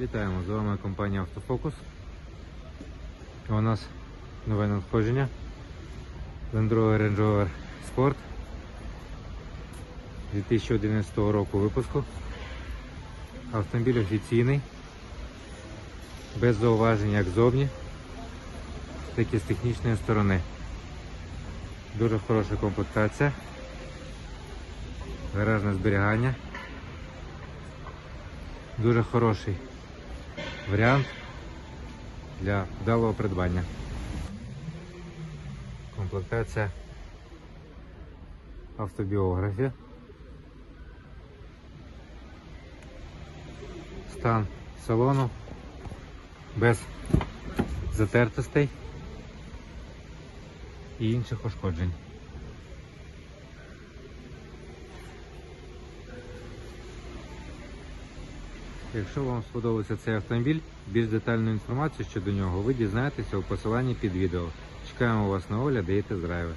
Вітаємо, з вами компанія Автофокус. У нас нове надходження. Land Rover Range Rover Sport 2011 року випуску. Автомобіль офіційний, без зауважень як зовні, так і з технічної сторони. Дуже хороша комплектація, гаражне зберігання. Дуже хороший варіант для вдалого придбання. Комплектація автобіографія. Стан салону без затертостей і інших ушкоджень. Якщо вам сподобався цей автомобіль, більш детальну інформацію щодо нього ви дізнаєтеся у посиланні під відео. Чекаємо вас на огляд, даєте драйви.